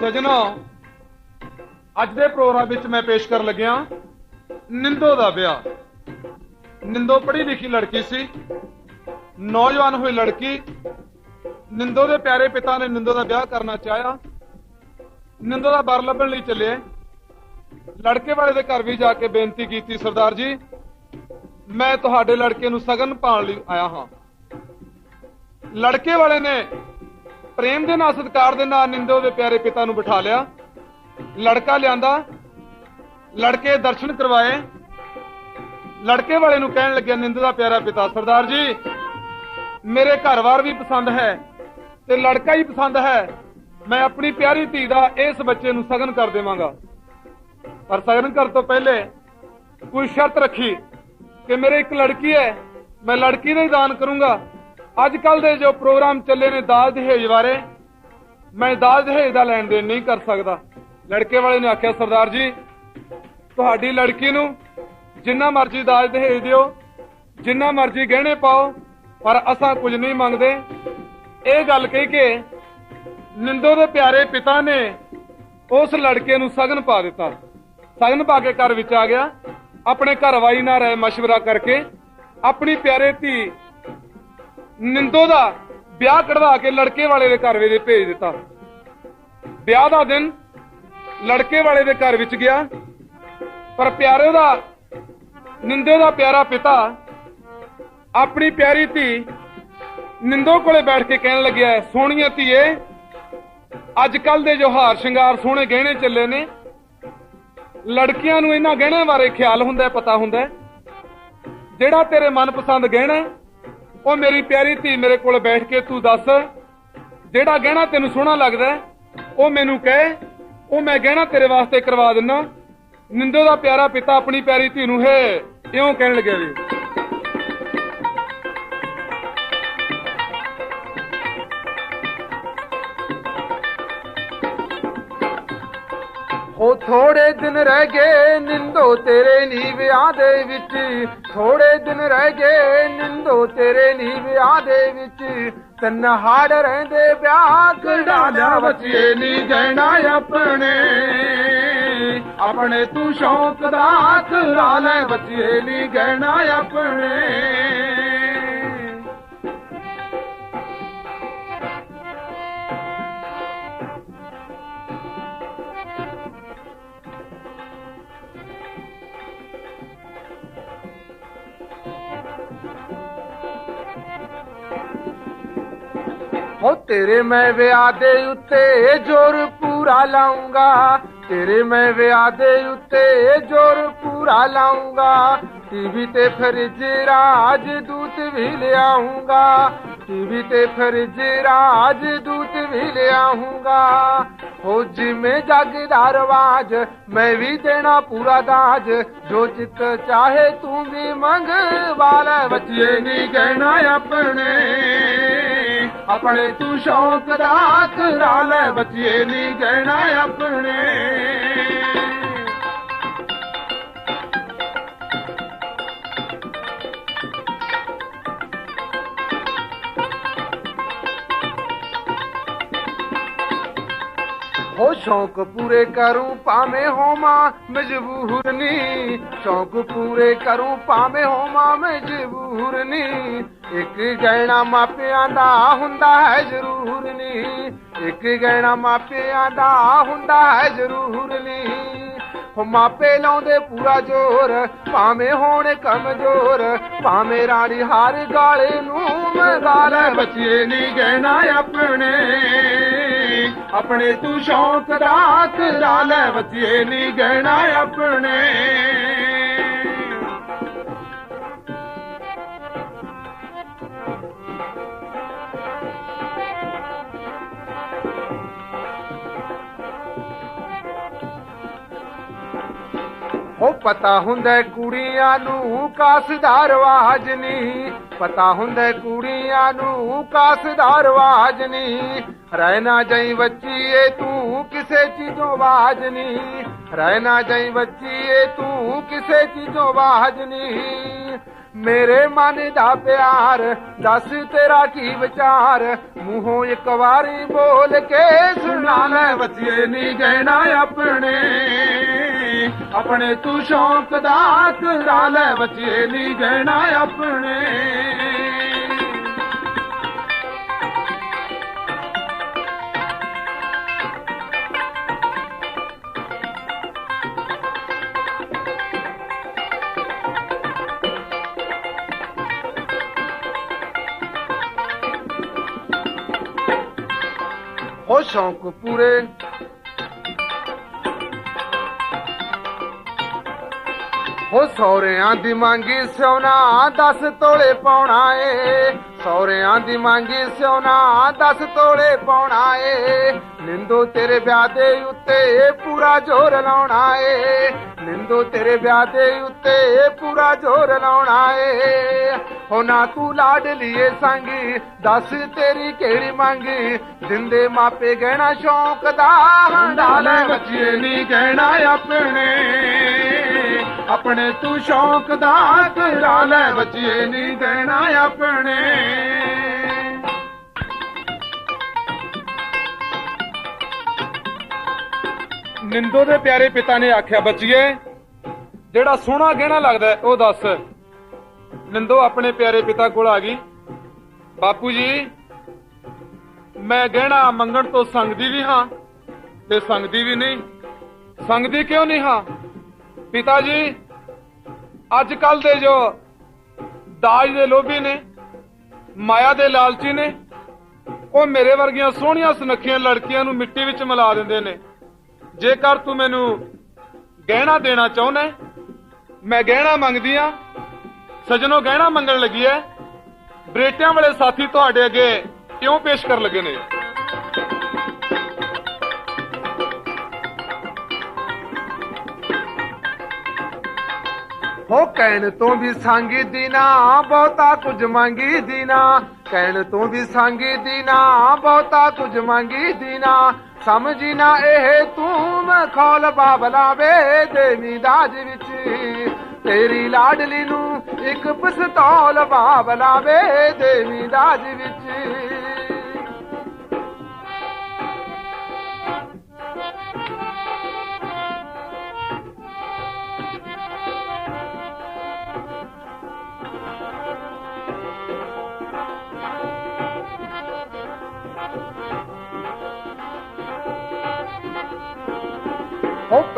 ਸਜਣੋ, ਅੱਜ ਦੇ ਪ੍ਰੋਗਰਾਮ ਵਿੱਚ ਮੈਂ ਪੇਸ਼ ਕਰਨ ਲੱਗਿਆ ਨਿੰਦੋ ਦਾ ਵਿਆਹ। ਨਿੰਦੋ ਪੜ੍ਹੀ ਲਿਖੀ ਲੜਕੀ ਸੀ, ਨੌਜਵਾਨ ਹੋਈ ਲੜਕੀ, ਨਿੰਦੋ ਦੇ ਪਿਆਰੇ ਪਿਤਾ ਨੇ ਨਿੰਦੋ ਦਾ ਵਿਆਹ ਕਰਨਾ ਚਾਹਿਆ। ਨਿੰਦੋ ਦਾ ਬਰ ਲੱਭਣ ਲਈ ਚੱਲੇ। ਲੜਕੇ ਵਾਲੇ ਦੇ ਘਰ ਵੀ ਜਾ ਕੇ ਬੇਨਤੀ ਕੀਤੀ, ਸਰਦਾਰ ਜੀ, ਮੈਂ ਤੁਹਾਡੇ ਲੜਕੇ ਨੂੰ ਸਗਨ ਪਾਉਣ ਲਈ ਆਇਆ ਹਾਂ। ਲੜਕੇ ਵਾਲੇ ਨੇ ਪ੍ਰੇਮ ਦੇ ਨਾਲ, ਸਤਿਕਾਰ ਦੇ ਨਾਲ ਨਿੰਦੋ ਦੇ ਪਿਆਰੇ ਪਿਤਾ ਨੂੰ ਬਿਠਾ ਲਿਆ। ਲੜਕਾ ਲਿਆਂਦਾ। ਲੜਕੇ ਦਰਸ਼ਨ ਕਰਵਾਏ। ਲੜਕੇ ਵਾਲੇ ਨੂੰ ਕਹਿਣ ਲੱਗਿਆ, ਨਿੰਦੋ ਦਾ ਪਿਆਰਾ ਪਿਤਾ, ਸਰਦਾਰ ਜੀ, ਮੇਰੇ ਘਰਵਾਰ ਵੀ ਪਸੰਦ ਹੈ ਤੇ ਲੜਕਾ ਹੀ ਪਸੰਦ ਹੈ। ਮੈਂ ਆਪਣੀ ਪਿਆਰੀ ਧੀ ਦਾ ਇਸ ਬੱਚੇ ਨੂੰ ਸਗਨ ਕਰ ਦੇਵਾਂਗਾ। ਪਰ ਸਗਨ ਕਰਨ ਤੋਂ ਪਹਿਲੇ ਕੋਈ ਸ਼ਰਤ ਰੱਖੀ ਕਿ ਮੇਰੇ ਇੱਕ ਲੜਕੀ ਹੈ, ਮੈਂ ਲੜਕੀ ਦਾ ਹੀ ਦਾਨ ਕਰੂੰਗਾ। ਅੱਜ ਕੱਲ ਦੇ ਜੋ ਪ੍ਰੋਗਰਾਮ ਚੱਲੇ ਨੇ ਦਾਜ ਦਹੇਜ ਬਾਰੇ ਮੈਂ ਦਾਜ ਦਹੇਜ ਦਾ ਲੈਣ ਦੇਣ ਨਹੀਂ ਕਰ ਸਕਦਾ ਲੜਕੇ ਵਾਲੇ ਨੇ ਆਖਿਆ ਸਰਦਾਰ ਜੀ ਤੁਹਾਡੀ ਲੜਕੀ ਨੂੰ ਜਿੰਨਾ ਮਰਜ਼ੀ ਦਾਜ ਦਹੇਜ ਦਿਓ ਜਿੰਨਾ ਮਰਜ਼ੀ ਗਹਿਣੇ ਪਾਓ ਪਰ ਅਸਾਂ ਕੁਝ ਨਹੀਂ ਮੰਗਦੇ ਇਹ ਗੱਲ ਕਹੀ ਕਿ ਨਿੰਦੋ ਦੇ ਪਿਆਰੇ ਪਿਤਾ ਨੇ ਉਸ ਲੜਕੇ ਨੂੰ ਸਗਨ ਪਾ ਦਿੱਤਾ ਸਗਨ ਪਾ ਕੇ ਘਰ ਵਿੱਚ ਆ ਗਿਆ ਆਪਣੇ ਘਰ ਵਾਈ ਨਾਲ ਰਹਿ مشورہ ਕਰਕੇ ਆਪਣੀ ਪਿਆਰੇ ਧੀ ਨਿੰਦੋ ਦਾ ਵਿਆਹ ਕਢਵਾ ਕੇ ਲੜਕੇ ਵਾਲੇ ਦੇ ਘਰ ਵਿੱਚ ਭੇਜ ਦਿੱਤਾ। ਵਿਆਹ ਦਾ ਦਿਨ ਲੜਕੇ ਵਾਲੇ ਦੇ ਘਰ ਵਿੱਚ ਗਿਆ। ਪਰ ਪਿਆਰੇ ਦਾ, ਨਿੰਦੇ ਦਾ ਪਿਆਰਾ ਪਿਤਾ ਆਪਣੀ ਪਿਆਰੀ ਧੀ ਨਿੰਦੋ ਕੋਲੇ ਬੈਠ ਕੇ ਕਹਿਣ ਲੱਗਿਆ, ਸੋਹਣੀਆਂ ਧੀਏ ਅੱਜ ਕੱਲ ਦੇ ਜੋ ਹਾਰ ਸ਼ਿੰਗਾਰ ਸੋਹਣੇ ਗਹਿਣੇ ਚੱਲੇ ਨੇ, ਲੜਕੀਆਂ ਨੂੰ ਇਹਨਾਂ ਗਹਿਣਿਆਂ ਬਾਰੇ ਖਿਆਲ ਹੁੰਦਾ ਪਤਾ ਹੁੰਦਾ ਜਿਹੜਾ ਤੇਰੇ ਮਨਪਸੰਦ ਗਹਿਣਾ ਉਹ ਮੇਰੀ ਪਿਆਰੀ ਧੀ ਮੇਰੇ ਕੋਲ ਬੈਠ ਕੇ ਤੂੰ ਦੱਸ, ਜਿਹੜਾ ਗਹਿਣਾ ਤੈਨੂੰ ਸੋਹਣਾ ਲੱਗਦਾ ਉਹ ਮੈਨੂੰ ਕਹਿ, ਉਹ ਮੈਂ ਗਹਿਣਾ ਤੇਰੇ ਵਾਸਤੇ ਕਰਵਾ ਦਿੰਨਾ। ਨਿੰਦੋ ਦਾ ਪਿਆਰਾ ਪਿਤਾ ਆਪਣੀ ਪਿਆਰੀ ਧੀ ਨੂੰ ਹੈ, ਇਉਂ ਕਹਿਣ ਲੱਗਿਆ ਵੀ ਉਹ ਥੋੜੇ ਦਿਨ ਰਹਿ ਗਏ ਨਿੰਦੋ ਤੇਰੇ ਨੀ ਵਿਆਹ ਦੇ ਵਿੱਚ। ਥੋੜੇ ਦਿਨ ਰਹਿ ਗਏ ਨਿੰਦੋ ਤੇਰੇ ਨੀ ਵਿਆਹ ਦੇ ਵਿੱਚ। ਤਨ ਰਹਿੰਦੇ ਵਿਆਹ ਕਢਾ ਲਿਆ ਬੱਚੇ ਨੀ ਗਹਿਣਾ ਆਪਣੇ। ਆਪਣੇ ਤੂੰ ਸ਼ੌਕ ਦਾ ਕਰਾ ਲੈ ਬੱਚੇ ਨੀ ਗਹਿਣਾ ਆਪਣੇ। ਹੋ ਤੇਰੇ ਮੈਂ ਵਿਆਹ ਦੇ ਉੱਤੇ ਜ਼ੋਰ ਪੂਰਾ ਲਾਉਂਗਾ। ਤੇਰੇ ਮੈਂ ਵਿਆਹ ਦੇ ਉੱਤੇ ਜ਼ੋਰ ਪੂਰਾ ਲਾਉਂਗਾ। ਟੀਵੀ ਤੇ ਫਰਿੱਜ ਰਾਜ ਦੂਤ ਵੀ ਲਿਆਉਂਗਾ। ਟੀਵੀ ਤੇ ਫਰਿੱਜ ਰਾਜ ਦੂਤ ਵੀ ਲਿਆਉਂਗਾ। ਹੋ ਜਿਵੇਂ ਜੱਗ ਰਵਾਜ ਮੈਂ ਵੀ ਦੇਣਾ ਪੂਰਾ ਦਾਜ। ਜੋ ਚਿੱਤ ਚਾਹੇ ਤੂੰ ਵੀ ਮੰਗਵਾ ਲੈ ਬੱਚੇ ਨਹੀਂ ਕਹਿਣਾ ਆਪਣੇ। ਆਪਣੇ ਤੂੰ ਸ਼ੌਕ ਰਾਖ ਕਰਾ ਲੈ ਨਹੀਂ ਕਹਿਣਾ ਆਪਣੇ। ਸ਼ੌਕ ਪੂਰੇ ਕਰੂੰ ਭਾਵੇਂ ਹੋਵਾਂ ਮਜਬੂਰ ਨੀ ਸ਼ੌਕ ਪੂਰੇ ਕਰੂੰ ਭਾਵੇਂ ਹੋਵਾਂ ਮਜਬੂਰ ਨੀ ਇੱਕ ਗਹਿਣਾ ਮਾਪਿਆਂ ਦਾ ਹੁੰਦਾ ਹੈ ਜ਼ਰੂਰ ਨੀ ਇੱਕ ਗਹਿਣਾ ਮਾਪਿਆਂ ਦਾ ਹੁੰਦਾ ਹੈ ਜ਼ਰੂਰ ਨੀ ਮਾਪੇ ਲਾਉਂਦੇ ਪੂਰਾ ਜ਼ੋਰ, ਭਾਵੇਂ ਹੋਣ ਕਮਜ਼ੋਰ ਭਾਵੇਂ ਰਾਣੀ ਹਾਰ ਗਾਲੇ ਨੂੰ ਮਗਾ ਲੈ ਬੱਚੇ ਨਹੀਂ ਗਹਿਣਾ ਆਪਣੇ। ਆਪਣੇ ਤੂੰ ਸ਼ੌਂਕ ਦਾ ਕਰਾ ਲੈ ਬੱਚੇ ਨਹੀਂ ਗਹਿਣਾ ਆਪਣੇ। ਹੋ ਪਤਾ ਹੁੰਦਾ ਹੈ ਕੁੜੀਆਂ ਨੂੰ ਕਾਸ ਦਾ ਰਵਾਜ ਨਹੀਂ। ਪਤਾ ਹੁੰਦਾ ਕੁੜੀਆਂ ਨੂੰ ਕਾਸ ਰਵਾਜ ਨਹੀਂ। ਰਹਿ ਜਾਈ ਬੱਚੀਏ, ਤੂੰ ਕਿਸੇ ਚੀਜ਼ੋਂ ਬਾਜ ਨਹੀਂ। ਰਹਿਣਾ ਜਾਈ ਬੱਚੀਏ, ਤੂੰ ਕਿਸੇ ਚੀਜ਼ੋਂ ਬਾਜ ਨਹੀਂ। ਮੇਰੇ ਮਨ ਦਾ ਪਿਆਰ, ਦੱਸ ਤੇਰਾ ਕੀ ਵਿਚਾਰ? ਮੂੰਹੋਂ ਇੱਕ ਵਾਰੀ ਬੋਲ ਕੇ ਸੁਣਾ ਲੈ ਬੱਚੇ ਨੀ ਗਹਿਣਾ ਆਪਣੇ। ਆਪਣੇ ਤੂੰ ਸ਼ੌਂਕ ਦਾ ਕਰਾ ਲੈ ਬੱਚੇ ਨੀ ਗਹਿਣਾ ਆਪਣੇ। شوق پوري هو اهو سهري مانگي سونا دس تولي پوڻ ਸੌਰਿਆਂ ਦੀ ਮੰਗੀ ਸਿਉਨਾ 10 ਤੋਲੇ ਪਾਉਣਾ ਏ ਨਿੰਦੋ ਤੇਰੇ ਵਿਆਹ ਦੇ ਉੱਤੇ ਪੂਰਾ ਜ਼ੋਰ ਲਾਉਣਾ ਏ ਨਿੰਦੋ ਤੇਰੇ ਵਿਆਹ ਦੇ ਉੱਤੇ ਪੂਰਾ ਜ਼ੋਰ ਲਾਉਣਾ ਏ ਹੋ ਨਾ ਤੂੰ ਲਾਡ ਲੀਏ ਸੰਗੀ, ਦੱਸ ਤੇਰੀ ਕਿਹੜੀ ਮੰਗੀ? ਦਿੰਦੇ ਮਾਪੇ ਗਹਿਣਾ ਸ਼ੌਂਕ ਦਾ ਹੰਡਾ ਲੈ, ਬੱਚੇ ਨਹੀਂ ਗਹਿਣਾ ਆਪਣੇ। ਆਪਣੇ ਤੂੰ ਸ਼ੌਂਕ ਦਾ ਕਰਾ ਲੈ ਬੱਚੇ ਨਹੀਂ ਗਹਿਣਾ ਆਪਣੇ। ਨਿੰਦੋ ਦੇ ਪਿਆਰੇ ਪਿਤਾ ਨੇ ਆਖਿਆ, ਬੱਚੀਏ, ਜਿਹੜਾ ਸੋਹਣਾ ਗਹਿਣਾ ਲੱਗਦਾ ਉਹ ਦੱਸ। ਨਿੰਦੋ ਆਪਣੇ ਪਿਆਰੇ ਪਿਤਾ ਕੋਲ ਆ ਗਈ। ਬਾਪੂ ਜੀ, ਮੈਂ ਗਹਿਣਾ ਮੰਗਣ ਤੋਂ ਸੰਗਦੀ ਵੀ ਹਾਂ ਤੇ ਸੰਗਦੀ ਵੀ ਨਹੀਂ। ਸੰਗਦੀ ਕਿਉਂ ਨਹੀਂ ਹਾਂ? ਪਿਤਾ ਜੀ ਅੱਜ ਕੱਲ ਦੇ ਜੋ ਦਾਜ ਦੇ ਲੋਭੀ ਨੇ, ਮਾਇਆ ਦੇ ਲਾਲਚੀ ਨੇ, ਉਹ ਮੇਰੇ ਵਰਗੀਆਂ ਸੋਹਣੀਆਂ ਸੁਨੱਖੀਆਂ ਲੜਕੀਆਂ ਨੂੰ ਮਿੱਟੀ ਵਿੱਚ ਮਿਲਾ ਦਿੰਦੇ ਨੇ। ਜੇਕਰ ਤੂੰ ਮੈਨੂੰ ਗਹਿਣਾ ਦੇਣਾ ਚਾਹੁੰਦਾ ਮੈਂ ਗਹਿਣਾ ਮੰਗਦੀ ਆ ਸਜਣੋ ਗਹਿਣਾ ਮੰਗਣ ਲੱਗੀ ਐ ਬਰੇਟਿਆਂ ਵਾਲੇ ਸਾਥੀ ਤੁਹਾਡੇ ਅੱਗੇ ਕਿਉਂ ਪੇਸ਼ ਕਰਨ ਲੱਗੇ ਨੇ? ਹੋ ਕਹਿਣ ਤੋਂ ਵੀ ਸੰਗੀ ਦੀ ਨਾ, ਬਹੁਤਾ ਕੁਝ ਮੰਗੀ ਦੀ ਨਾ। ਕਹਿਣ ਤੋਂ ਵੀ ਸੰਗੀ ਦੀ ਨਾ, ਬਹੁਤਾ ਕੁਝ ਮੰਗੀ ਦੀ ਨਾ। ਸਮਝੀ ਨਾ ਇਹ ਤੂੰ ਮਖੌਲ ਬਾਬਲਾ ਵੇ ਦੇਵੀ ਦਾਜ ਵਿੱਚ। ਤੇਰੀ ਲਾਡਲੀ ਨੂੰ ਇੱਕ ਪਿਸਤੌਲ ਬਾਬਲਾ ਵੇ ਦੇਵੀ ਦਾਜ ਵਿੱਚ।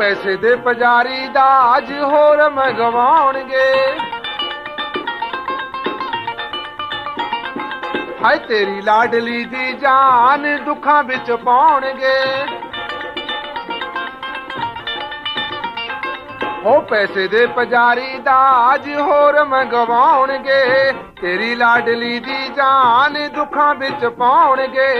ਪੈਸੇ ਦੇ ਪੁਜਾਰੀ ਦਾ ਅੱਜ ਹੋਰ ਮੰਗਵਾਉਣਗੇ। ਹਾਏ ਤੇਰੀ ਲਾਡਲੀ ਦੀ ਜਾਨ ਦੁੱਖਾਂ ਵਿੱਚ ਪਾਉਣਗੇ। ਉਹ ਪੈਸੇ ਦੇ ਪੁਜਾਰੀ ਦਾ ਅੱਜ ਹੋਰ ਮੰਗਵਾਉਣਗੇ। ਤੇਰੀ ਲਾਡਲੀ ਦੀ ਜਾਨ ਦੁੱਖਾਂ ਵਿੱਚ ਪਾਉਣਗੇ।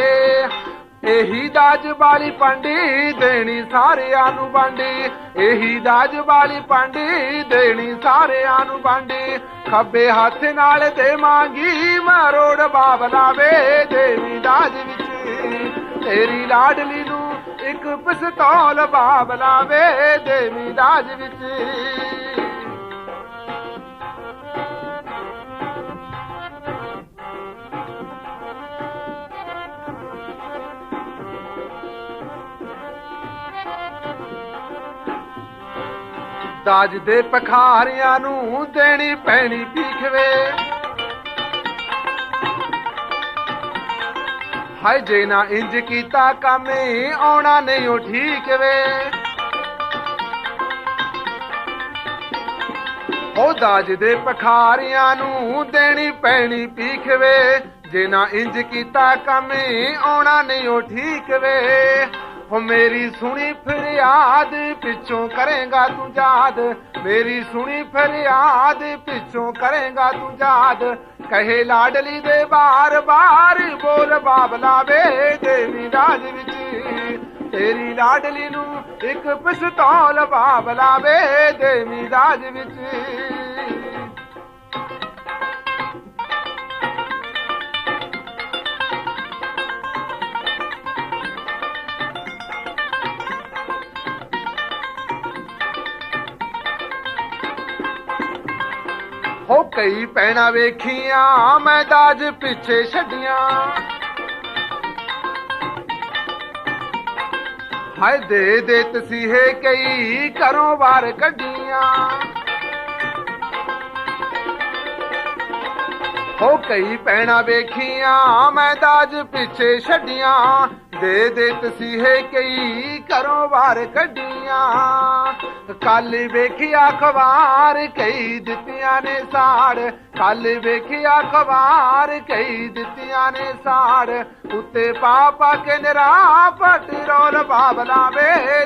ਇਹੀ ਦਾਜ ਵਾਲੀ ਪੰਡੀ ਦੇਣੀ ਸਾਰਿਆਂ ਨੂੰ ਵੰਡੀ। ਇਹੀ ਦਾਜ ਵਾਲੀ ਪੰਡੀ ਦੇਣੀ ਸਾਰਿਆਂ ਨੂੰ ਵੰਡੀ। ਖੱਬੇ ਹੱਥ ਨਾਲ ਦੇ ਮੰਗੀ, ਮਰੋੜ ਬਾਬਲਾ ਵੇ ਦੇਵੀ ਦਾਜ ਵਿੱਚ। ਤੇਰੀ ਲਾਡਲੀ ਨੂੰ ਇੱਕ ਪਿਸਤੌਲ ਬਾਬਲਾ ਵੇ ਦੇਵੀ ਦਾਜ ਵਿੱਚ। ਦਾਜ ਦੇ ਪਖਾਰਿਆਂ ਨੂੰ ਦੇਣੀ ਪੈਣੀ ਭੀਖਵੇ ਹਾਏ, ਜੇ ਨਾ ਇੰਜ ਕੀਤਾ ਕਾਮੇ ਆਉਣਾ ਨਹੀਂ ਉਹ ਠੀਕ ਵੇ। ਉਹ ਦਾਜ ਦੇ ਪਖਾਰਿਆਂ ਨੂੰ ਦੇਣੀ ਪੈਣੀ ਭੀਖਵੇ ਜੇ ਨਾ ਇੰਜ ਕੀਤਾ ਕਾਮੇ ਆਉਣਾ ਨਹੀਂ ਉਹ ਠੀਕ ਵੇ। ਹੋ ਮੇਰੀ ਸੁਣੀ ਫਰਿਆਦ, ਪਿੱਛੋਂ ਕਰੇਗਾ ਤੂੰ ਯਾਦ। ਮੇਰੀ ਸੁਣੀ ਫਰਿਆਦ, ਪਿੱਛੋਂ ਕਰੇਗਾ ਤੂੰ ਯਾਦ। ਕਹੇ ਲਾਡਲੀ ਦੇ ਬਾਰ ਬਾਰ ਬੋਲ ਬਾਬਲਾ ਵੇ ਦੇਵੀ ਰਾਜ ਵਿੱਚ। ਤੇਰੀ ਲਾਡਲੀ ਨੂੰ ਇੱਕ ਪਿਸਤੌਲ ਬਾਬਲਾ ਵੇ ਦੇਵੀ ਰਾਜ ਵਿੱਚ। ਹੋ ਕਈ ਪੈਣਾ ਵੇਖੀਆਂ, ਮੈਂ ਦਾਜ ਪਿੱਛੇ ਛੱਡੀਆਂ। ਹਾਏ, ਦੇ ਦੇ ਤਸੀਹੇ ਕਈ ਘਰੋਂ ਬਾਹਰ ਕੱਢੀਆਂ। ਹੋ ਕਈ ਪੈਣਾ ਵੇਖੀਆਂ, ਮੈਂ ਦਾਜ ਪਿੱਛੇ ਛੱਡੀਆਂ। ਦੇ ਦੇ ਤਸੀਹੇ ਕਈ ਘਰੋਂ ਬਾਹਰ ਕੱਢੀਆਂ। ਕੱਲ ਵੇਖਿਆ ਅਖਬਾਰ ਕਈ ਦਿੱਤੀਆਂ ਨੇ ਸਾੜ। ਕੱਲ ਵੇਖਿਆ ਅਖਬਾਰ ਕਈ ਦਿੱਤੀਆਂ ਨੇ ਸਾੜ। ਉੱਤੇ ਪਾ ਪਾ ਕੇ ਨਰਾ ਪਟਰੋਲ ਬਾਬਲਾ ਵੇ